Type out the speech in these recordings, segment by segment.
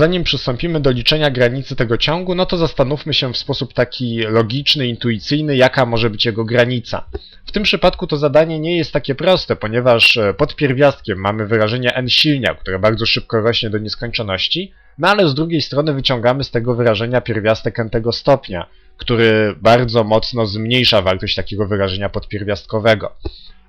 zanim przystąpimy do liczenia granicy tego ciągu, no to zastanówmy się w sposób taki logiczny, intuicyjny, jaka może być jego granica. W tym przypadku to zadanie nie jest takie proste, ponieważ e, pod pierwiastkiem mamy wyrażenie n silnia, które bardzo szybko rośnie do nieskończoności, no ale z drugiej strony wyciągamy z tego wyrażenia pierwiastek n tego stopnia, który bardzo mocno zmniejsza wartość takiego wyrażenia podpierwiastkowego.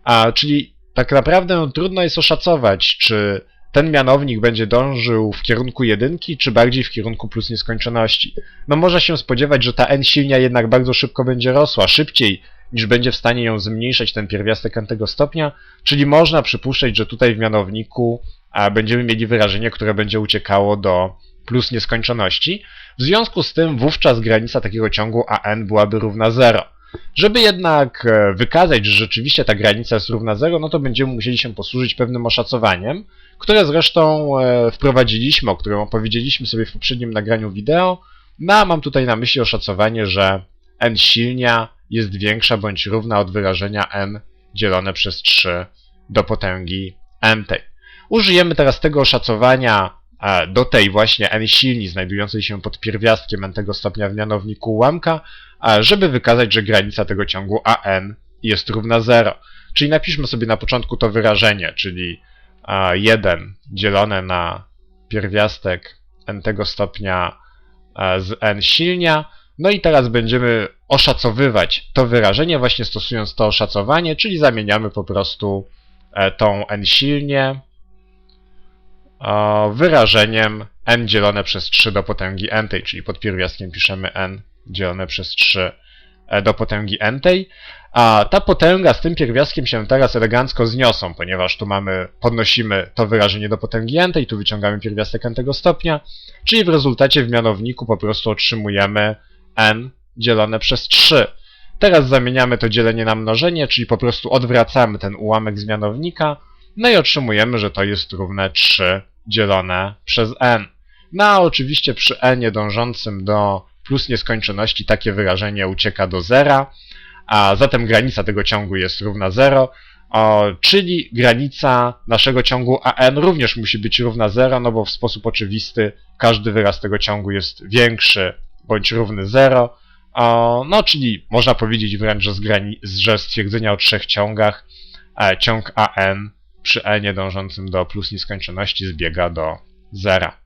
A czyli tak naprawdę trudno jest oszacować, czy ten mianownik będzie dążył w kierunku jedynki, czy bardziej w kierunku plus nieskończoności. No można się spodziewać, że ta n silnia jednak bardzo szybko będzie rosła, szybciej niż będzie w stanie ją zmniejszać ten pierwiastek n tego stopnia, czyli można przypuszczać, że tutaj w mianowniku a, będziemy mieli wyrażenie, które będzie uciekało do plus nieskończoności. W związku z tym wówczas granica takiego ciągu an byłaby równa 0. Żeby jednak e, wykazać, że rzeczywiście ta granica jest równa 0, no to będziemy musieli się posłużyć pewnym oszacowaniem, które zresztą e, wprowadziliśmy, o którym opowiedzieliśmy sobie w poprzednim nagraniu wideo. No a mam tutaj na myśli oszacowanie, że n silnia jest większa bądź równa od wyrażenia n dzielone przez 3 do potęgi tej. Użyjemy teraz tego oszacowania do tej właśnie n silni znajdującej się pod pierwiastkiem n tego stopnia w mianowniku ułamka, żeby wykazać, że granica tego ciągu an jest równa 0. Czyli napiszmy sobie na początku to wyrażenie, czyli 1 dzielone na pierwiastek n tego stopnia e, z n silnia. No i teraz będziemy oszacowywać to wyrażenie właśnie stosując to oszacowanie, czyli zamieniamy po prostu e, tą n silnie wyrażeniem n dzielone przez 3 do potęgi n tej, czyli pod pierwiastkiem piszemy n dzielone przez 3 do potęgi n tej. A ta potęga z tym pierwiastkiem się teraz elegancko zniosą, ponieważ tu mamy, podnosimy to wyrażenie do potęgi n tej, tu wyciągamy pierwiastek n tego stopnia, czyli w rezultacie w mianowniku po prostu otrzymujemy n dzielone przez 3. Teraz zamieniamy to dzielenie na mnożenie, czyli po prostu odwracamy ten ułamek z mianownika, no i otrzymujemy, że to jest równe 3 dzielone przez n. No a oczywiście przy n dążącym do plus nieskończoności takie wyrażenie ucieka do zera, a zatem granica tego ciągu jest równa 0, o, czyli granica naszego ciągu AN również musi być równa 0, no bo w sposób oczywisty każdy wyraz tego ciągu jest większy bądź równy 0. O, no, czyli można powiedzieć wręcz, że z, że stwierdzenia o trzech ciągach e, ciąg AN przy n dążącym do plus nieskończoności zbiega do zera.